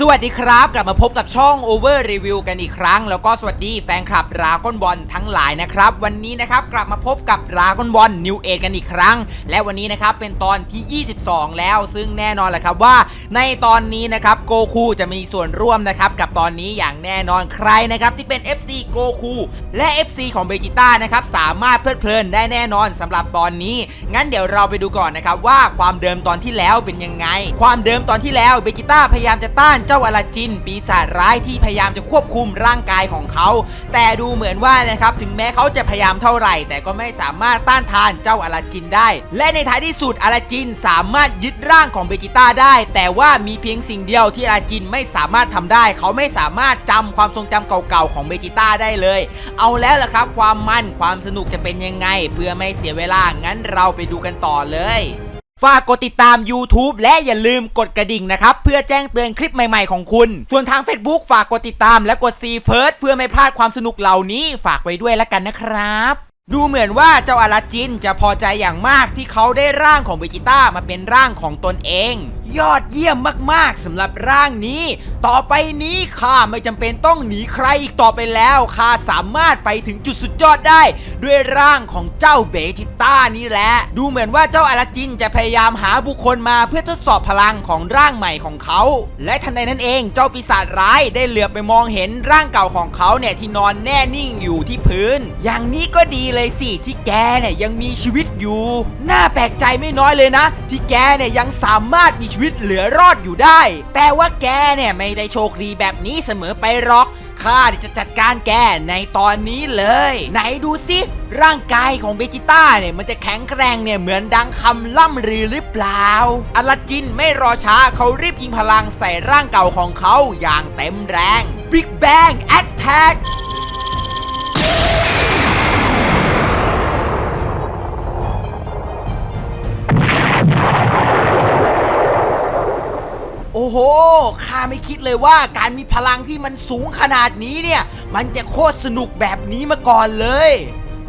สวัสดีครับ กลับมาพบกับช่อง Over Review กันอีกครั้ง แล้วก็สวัสดีแฟนคลับราก้อนบอลทั้งหลายนะครับ วันนี้นะครับกลับมาพบกับราก้อนบอลนิวเอกันอีกครั้ง และวันนี้นะครับเป็นตอนที่ 22 แล้ว ซึ่งแน่นอนแหละครับว่า ในตอนนี้นะครับโกคูจะมีส่วนร่วมนะครับกับตอนนี้อย่างแน่นอนใครนะครับที่เป็น FC โกคูและ FC ของเบจิต้านะครับสามารถเพลิดเพลินได้แน่นอนสำหรับตอนนี้ งั้นเดี๋ยวเราไปดูก่อนนะครับว่าความเดิมตอนที่แล้วเป็นยังไง ความเดิมตอนที่แล้วเบจิต้าพยายามจะต้านเจ้าอลาจิน ปีศาจร้ายที่พยายามจะควบคุมร่างกายของเขา แต่ดูเหมือนว่านะครับถึงแม้เขาจะพยายามเท่าไหร่ แต่ก็ไม่สามารถต้านทานเจ้าอลาจินได้ และในท้ายที่สุดอลาจินสามารถยึดร่างของเบจิต้าได้ แต่ว่ามีเพียงสิ่งเดียวที่อลาจินไม่สามารถทำได้ เขาไม่สามารถจำความทรงจำเก่าๆของเบจิต้าได้เลย เอาแล้วล่ะครับ ความมันความสนุกจะเป็นยังไง เพื่อไม่เสียเวลางั้นเราไปดูกันต่อเลย ฝากกดติดตาม YouTube และอย่าลืมกดกระดิ่งนะครับ เพื่อแจ้งเตือนคลิปใหม่ๆของคุณ ส่วนทาง Facebook ฝากกดติดตามและกด See First เพื่อไม่พลาดความสนุกเหล่านี้ฝากไว้ด้วยแล้วกันนะครับ ดูเหมือนว่าเจ้าอาราจินจะพอใจอย่างมากที่เขาได้ร่างของเบจิต้ามาเป็นร่างของตนเองยอดเยี่ยมมากๆสำหรับร่างนี้ ต่อไปนี้ข้าไม่จำเป็นต้องหนีใครอีกต่อไปแล้วข้าสามารถไปถึงจุดสุดยอดได้ ด้วยร่างของเจ้าเบจิต้านี่แหละ ดูเหมือนว่าเจ้าอาราจินจะพยายามหาบุคคลมาเพื่อทดสอบพลังของร่างใหม่ของเขา และทันใดนั้นเองเจ้าปีศาจร้ายได้เหลือบไปมองเห็นร่างเก่าของเขาเนี่ยที่นอนแน่นิ่งอยู่ที่พื้น อย่างนี้ก็ดีเลยสิที่แกเนี่ยยังมีชีวิตอยู่ น่าแปลกใจไม่น้อยเลยนะ ที่แกเนี่ยยังสามารถมีชีวิตเหลือรอดอยู่ได้ แต่ว่าแกเนี่ยไม่ได้โชคดีแบบนี้เสมอไปหรอกข้าจะจัดการแกในตอนนี้เลย ไหนดูสิร่างกายของเบจิต้าเนี่ยมันจะแข็งแกร่งเนี่ยเหมือนดังคำล่ำลือหรือเปล่าอลาจินไม่รอช้าเขารีบยิงพลังใส่ร่างเก่าของเขาอย่างเต็มแรง Big Bang Attack โอ้โห ข้าไม่คิดเลยว่าการมีพลังที่มันสูงขนาดนี้เนี่ย มันจะโคตรสนุกแบบนี้มาก่อนเลย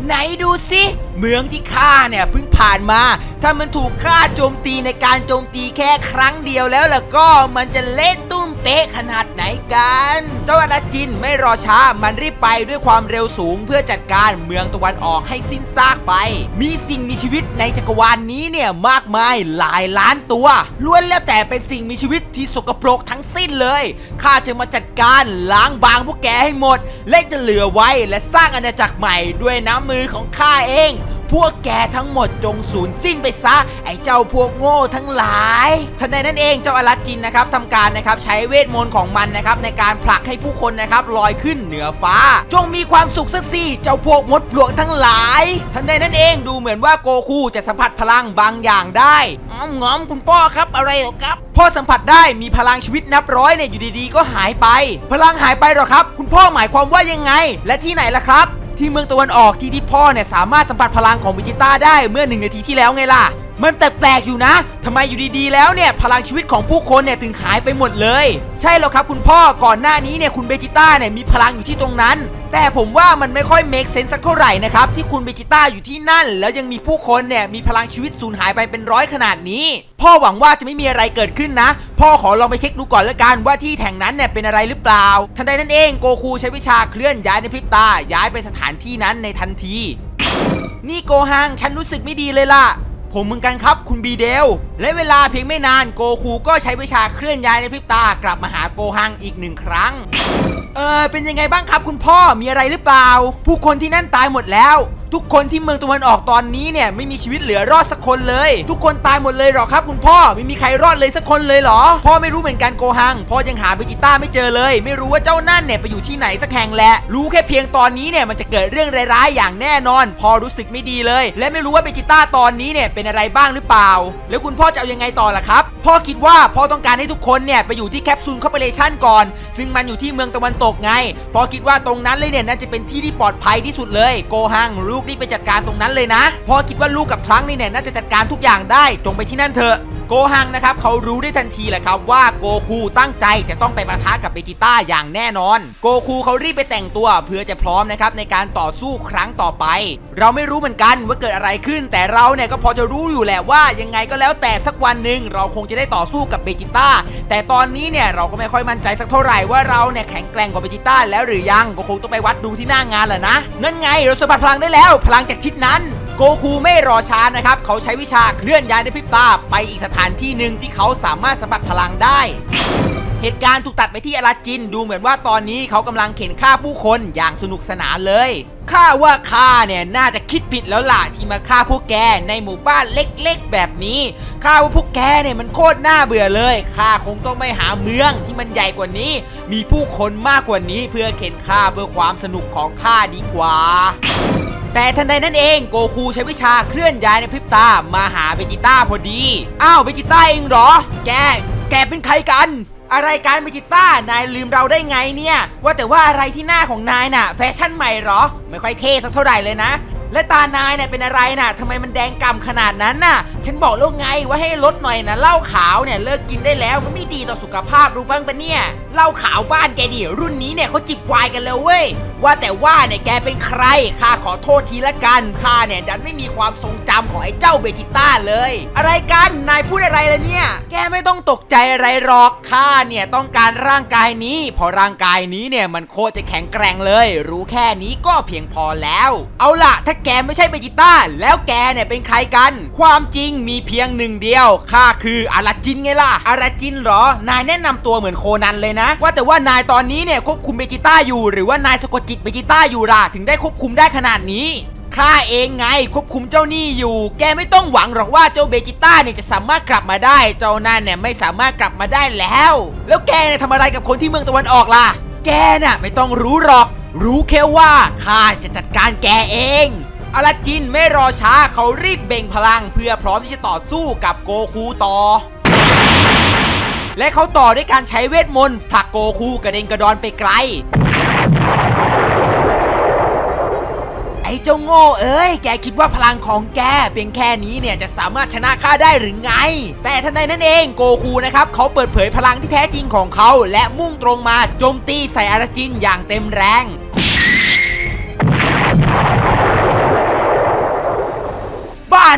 ไหนดูสิเมืองที่ข้าเนี่ยเพิ่งผ่านมา ถ้ามันถูกข้าโจมตีในการโจมตีแค่ครั้งเดียวแล้วล่ะก็มันจะเละตุ้ เป๊ะขนาดไหนกัน เจ้าอลาจินไม่รอช้ามันรีบไปด้วยความเร็วสูง เพื่อจัดการเมืองตะวันออกให้สิ้นซากไป มีสิ่งมีชีวิตในจักรวาลนนี้เนี่ยมากมายหลายล้านตัวล้วนแล้วแต่เป็นสิ่งมีชีวิตที่สกปรกทั้งสิ้นเลยข้าจะมาจัดการล้างบางพวกแกให้หมด และจะเหลือไว้และสร้างอาณาจักรใหม่ด้วยน้ำมือของข้าเอง พวกแกทั้งหมดจงสูญสิ้นไปซะ ไอ้เจ้าพวกโง่ทั้งหลายทันใดนั้นเองเจ้าอลาจินนะครับทำการนะครับใช้เวทมนต์ของมันนะครับในการผลักให้ผู้คนนะครับลอยขึ้นเหนือฟ้า จงมีความสุขสักสิเจ้าพวกมดปลวกทั้งหลายทันใดนั้นเองดูเหมือนว่าโกคูจะสัมผัสพลังบางอย่างได้งอมงอมคุณพ่อครับอะไรหรอครับพ่อสัมผัสได้มีพลังชีวิตนับร้อยเนี่ยอยู่ดีๆ ก็หายไป พลังหายไปหรอครับ คุณพ่อหมายความว่ายังไง และที่ไหนล่ะครับ ที่เมืองตะวันออกที่ที่พ่อเนี่ยสามารถสัมผัสพลังของวิจิต้าได้เมื่อหนึ่งนาทีที่แล้วไงล่ะ มันแปลกๆอยู่นะทำไมอยู่ดีๆ แล้วเนี่ยพลังชีวิตของผู้คนเนี่ยถึงหายไปหมดเลย ใช่แล้วครับคุณพ่อก่อนหน้านี้เนี่ยคุณเบจิต้าเนี่ยมีพลังอยู่ที่ตรงนั้น แต่ผมว่ามันไม่ค่อยเมคเซนส์สักเท่าไหร่นะครับที่คุณเบจิต้าอยู่ที่นั่น แล้วยังมีผู้คนเนี่ยมีพลังชีวิตสูญหายไปเป็นร้อยขนาดนี้ พ่อหวังว่าจะไม่มีอะไรเกิดขึ้นนะ พ่อขอลองไปเช็คดูก่อนล้วกันว่าที่แห่งนั้นเนี่ยเป็นอะไรหรือเปล่า ทันใดนั้นเองโกคูใช้วิชาเคลื่อนย้ายในพริบตาย้ายไปสถานที่นั้นในทันที นี่โกฮังฉันรู้สึกไม่ดีเลยล่ะ ผมเหมือนกันครับ คุณบีเดล และเวลาเพียงไม่นานโกคูก็ใช้วิชาเคลื่อนย้ายในพริบตากลับมาหาโกฮังอีกหนึ่งครั้ง เออเป็นยังไงบ้างครับคุณพ่อมีอะไรหรือเปล่า ผู้คนที่นั่นตายหมดแล้วทุกคนที่เมืองตะวันออกตอนนี้เนี่ยไม่มีชีวิตเหลือรอดสักคนเลย ทุกคนตายหมดเลยหรอครับ คุณพ่อไม่มีใครรอดเลยสักคนเลยเหรอ พ่อไม่รู้เหมือนกันโกฮัง พ่อยังหาเบจิต้าไม่เจอเลย ไม่รู้ว่าเจ้านั่นเนี่ยไปอยู่ที่ไหนสักแห่งแหละ รู้แค่เพียงตอนนี้เนี่ยมันจะเกิดเรื่องร้ายๆอย่างแน่นอน พอรู้สึกไม่ดีเลย และไม่รู้ว่าเบจิต้าตอนนี้เนี่ยเป็นอะไรบ้างหรือเปล่า แล้วคุณพ่อจะเอายังไงต่อล่ะครับ พ่อคิดว่าพ่อต้องการให้ทุกคนเนี่ยไปอยู่ที่แคปซูลคอร์ปอเรชันก่อน ซึ่งมันอยู่ที่เมืองตะวันตกไง พ่อคิดว่าตรงนั้นเลยเนี่ยน่าจะเป็นที่ที่ปลอดภัยที่สุดเลย โกฮังลูกรีบไปจัดการตรงนั้นเลยนะพอคิดว่าลูกกับทรังนี่เนี่ยน่าจะจัดการทุกอย่างได้จงไปที่นั่นเถอะ โกฮังนะครับเขารู้ได้ทันทีแหละครับว่าโกคูตั้งใจจะต้องไปปะทะกับเบจิต้าอย่างแน่นอน โกคูเขารีบไปแต่งตัวเพื่อจะพร้อมนะครับในการต่อสู้ครั้งต่อไป เราไม่รู้เหมือนกันว่าเกิดอะไรขึ้น แต่เราเนี่ยก็พอจะรู้อยู่แหละว่ายังไงก็แล้วแต่สักวันหนึ่งเราคงจะได้ต่อสู้กับเบจิต้าแต่ตอนนี้เนี่ยเราก็ไม่ค่อยมั่นใจสักเท่าไหร่ว่าเราเนี่ยแข็งแกร่งกว่าเบจิต้าแล้วหรือยังก็คงต้องไปวัดดูที่หน้างานแหละนะนั่นไงเราสบัดพลังได้แล้ว พลังจากทิศนั้น โกคูไม่รอช้านะครับ เขาใช้วิชาเคลื่อนย้ายในพริบตาไปอีกสถานที่หนึ่งที่เขาสามารถสัมผัสพลังได้ เหตุการณ์ถูกตัดไปที่อาราจินดูเหมือนว่าตอนนี้เขากำลังเข็นฆ่าผู้คนอย่างสนุกสนานเลยข้าว่าข้าเนี่ยน่าจะคิดผิดแล้วล่ะที่มาฆ่าพวกแกในหมู่บ้านเล็กๆ แบบนี้ข้าว่าพวกแกเนี่ยมันโคตรน่าเบื่อเลยข้าคงต้องไปหาเมืองที่มันใหญ่กว่านี้ มีผู้คนมากกว่านี้เพื่อเข็นฆ่าเพื่อความสนุกของข้าดีกว่า แต่ทันใดนั้นเองโกคูใช้วิชาเคลื่อนย้ายในพริบตามาหาเบจิต้าพอดี อ้าวเบจิต้าเองเหรอ แก แกเป็นใครกัน อะไรการเบจิต้านายลืมเราได้ไงเนี่ย ว่าแต่ว่าอะไรที่หน้าของนายน่ะ แฟชั่นใหม่เหรอ ไม่ค่อยเท่สักเท่าไหร่เลยนะ และตานายเนี่ยเป็นอะไรน่ะทำไมมันแดงก่ำขนาดนั้นน่ะ ฉันบอกแล้วไงว่าให้ลดหน่อยนะเหล้าขาวเนี่ยเลิกกินได้แล้วมันไม่ดีต่อสุขภาพรู้บ้างปะเนี่ยเหล้าขาวบ้านแกดิรุ่นนี้เนี่ยเขาจิบไวายกันเลยเว้ยว่าแต่ว่าเนี่ยแกเป็นใครข้าขอโทษทีละกันข้าเนี่ยดันไม่มีความทรงจำของไอ้เจ้าเบจิต้าเลย อะไรกันนายพูดอะไรล่ะเนี่ย แกไม่ต้องตกใจอะไรหรอกข้าเนี่ยต้องการร่างกายนี้เพราะร่างกายนี้เนี่ยมันโคตรจะแข็งแกร่งเลย รู้แค่นี้ก็เพียงพอแล้ว เอาล่ะ ถ้าแกไม่ใช่เบจิต้าแล้วแกเนี่ยเป็นใครกัน ความจริงมีเพียงหนึ่งเดียวข้าคืออาราจินไงล่ะอาราจินเหรอ นายแนะนำตัวเหมือนโคนันเลยนะ ว่าแต่ว่านายตอนนี้เนี่ยควบคุมเบจิต้าอยู่ หรือว่านายสะกดจิตเบจิต้าอยู่ล่ะถึงได้ควบคุมได้ขนาดนี้ข้าเองไงควบคุมเจ้านี้อยู่ แกไม่ต้องหวังหรอกว่าเจ้าเบจิต้าเนี่ยจะสามารถกลับมาได้ เจ้านั่นเนี่ยไม่สามารถกลับมาได้แล้ว แล้วแกเนี่ยทำอะไรกับคนที่เมืองตะวันออกล่ะ แกน่ะไม่ต้องรู้หรอก รู้แค่ว่าข้าจะจัดการแกเอง อาราจินไม่รอช้าเขารีบเบ่งพลัง เพื่อพร้อมที่จะต่อสู้กับโกคูต่อ และเขาต่อด้วยการใช้เวทมนต์ผลักโกคูกระเด็นกระดอนไปไกล ไอ้เจ้าโง่เอ้ย แกคิดว่าพลังของแกเพียงแค่นี้เนี่ยจะสามารถชนะข้าได้หรือไง แต่ทันใดนั้นเองโกคูนะครับเขาเปิดเผยพลังที่แท้จริงของเขา และมุ่งตรงมาโจมตีใส่อาราจินอย่างเต็มแรง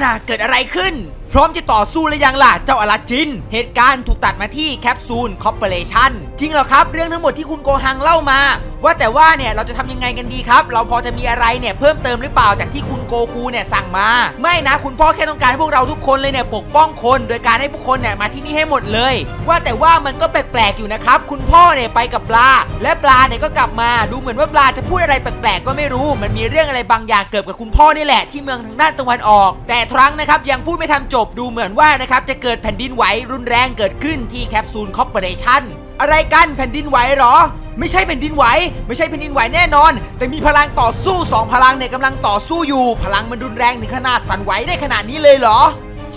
น่ะเกิดอะไรขึ้น พร้อมจะต่อสู้หรือยังล่ะเจ้าอลาจิน เหตุการณ์ถูกตัดมาที่แคปซูลคอร์ปอเรชั่น จริงเหรอครับ เรื่องทั้งหมดที่คุณโกฮังเล่ามา ว่าแต่ว่าเนี่ยเราจะทำยังไงกันดีครับ เราพอจะมีอะไรเนี่ยเพิ่มเติมหรือเปล่าจากที่คุณโกคูเนี่ยสั่งมา ไม่นะ คุณพ่อแค่ต้องการให้พวกเราทุกคนเลยเนี่ยปกป้องคน โดยการให้พวกคนเนี่ยมาที่นี่ให้หมดเลย ว่าแต่ว่ามันก็แปลกๆอยู่นะครับ คุณพ่อเนี่ยไปกับปลา และปลาเนี่ยก็กลับมาดูเหมือนว่าปลาจะพูดอะไรแปลกๆก็ไม่รู้ มันมีเรื่องอะไรบางอย่างเกิดกับคุณพ่อนี่แหละที่เมืองทางด้านตะวันออก แต่ทรังนะครับยังพูดไม่ทันจบดูเหมือนว่านะครับจะเกิดแผ่นดินไหวรุนแรงเกิดขึ้นที่แคปซูลคอร์ปอเรชั่น อะไรกันแผ่นดินไหวเหรอ ไม่ใช่แผ่นดินไหว ไม่ใช่แผ่นดินไหวแน่นอน แต่มีพลังต่อสู้สองพลังเนี่ยกำลังต่อสู้อยู่ พลังมันรุนแรงถึงขนาดสั่นไหวได้ขนาดนี้เลยเหรอ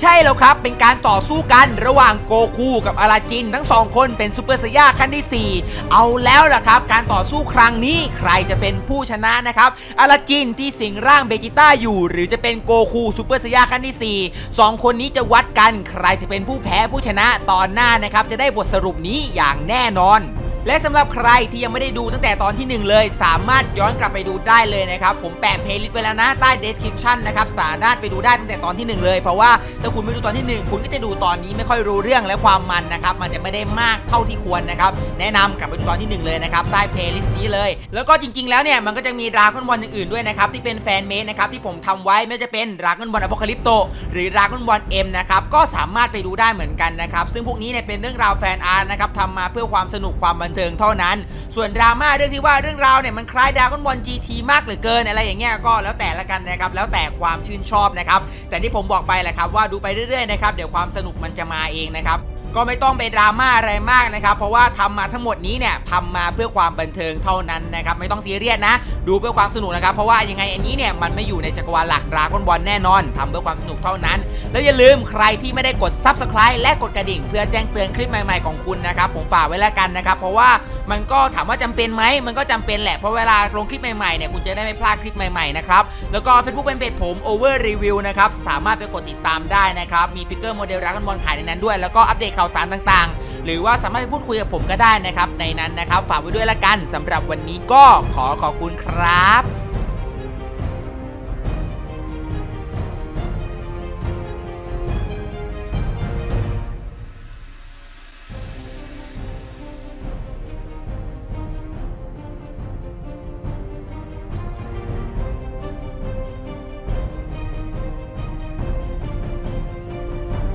ใช่แล้วครับ เป็นการต่อสู้กันระหว่างโกคูกับอาราจิน ทั้งสองคนเป็นซูเปอร์ไซย่าขั้นที่ 4 เอาแล้วล่ะครับ การต่อสู้ครั้งนี้ใครจะเป็นผู้ชนะนะครับอาราจินที่สิงร่างเบจิต้าอยู่ หรือจะเป็นโกคูซูเปอร์ไซย่าขั้นที่ 4 2 คนนี้จะวัดกันใครจะเป็นผู้แพ้ผู้ชนะตอนหน้านะครับจะได้บทสรุปนี้อย่างแน่นอน และสำหรับใครที่ยังไม่ได้ดูตั้งแต่ตอนที่ 1 เลย สามารถย้อนกลับไปดูได้เลยนะครับ ผมแปะเพลย์ลิสต์ไว้แล้วนะใต้ description นะครับสามารถไปดูได้ตั้งแต่ตอนที่ 1 เลย เพราะว่าถ้าคุณไม่ดูตอนที่ 1 คุณก็จะดูตอนนี้ไม่ค่อยรู้เรื่องและความมันนะครับมันจะไม่ได้มากเท่าที่ควรนะครับแนะนำกลับไปดูตอนที่ 1 เลยนะครับใต้เพลย์ลิสต์นี้เลย แล้วก็จริง ๆ แล้วเนี่ยมันก็จะมีดราก้อนบอลอย่างอื่นด้วยนะครับที่เป็นแฟนเมดนะครับที่ผมทำไว้ไม่ว่าจะเป็นดราก้อนบอลอพอลิปโตหรือดราก้อนบอลเอ็มนะครับก็สามารถไปดูได้เหมือนกันนะครับซึ่งพวกนี้เนี่ยเป็นเรื่องราวแฟนอาร์ตนะครับทำมาเพื่อความสนุกความบันเทิงเท่านั้น ส่วนดราม่าเรื่องที่ว่าเรื่องราวเนี่ยมันคล้ายดราก้อนบอล GT มากเหลือเกินอะไรอย่างเงี้ยก็แล้วแต่ละกันนะครับแล้วแต่ความชื่นชอบนะครับแต่ที่ผมบอกไปแหละครับว่าดูไปเรื่อยๆนะครับเดี๋ยวความสนุกมันจะมาเองนะครับ ก็ไม่ต้องไปดราม่าอะไรมากนะครับ เพราะว่าทำมาทั้งหมดนี้เนี่ยทำมาเพื่อความบันเทิงเท่านั้นนะครับ ไม่ต้องซีเรียสนะ ดูเพื่อความสนุกนะครับ เพราะว่ายังไงอันนี้เนี่ยมันไม่อยู่ในจักรวาลหลักดราก้อนบอลแน่นอน ทำเพื่อความสนุกเท่านั้น แล้วอย่าลืมใครที่ไม่ได้กดซับสไครต์และกดกระดิ่ง เพื่อแจ้งเตือนคลิปใหม่ๆของคุณนะครับ ผมฝากไว้แล้วกันนะครับ เพราะว่ามันก็ถามว่าจำเป็นไหมมันก็จำเป็นแหละ เพราะเวลาลงคลิปใหม่ๆเนี่ยคุณจะได้ไม่พลาดคลิปใหม่ๆนะครับแล้วก็ Facebook เป็นเพจผม Over Review นะครับสามารถไปกดติดตามได้นะครับมีฟิกเกอร์โมเดลรักกันบอลขายในนั้นด้วยแล้วก็อัปเดตข่าวสารต่างๆ หรือว่าสามารถพูดคุยกับผมก็ได้นะครับในนั้นนะครับ ฝากไว้ด้วยละกันสำหรับวันนี้ก็ขอขอบคุณครับ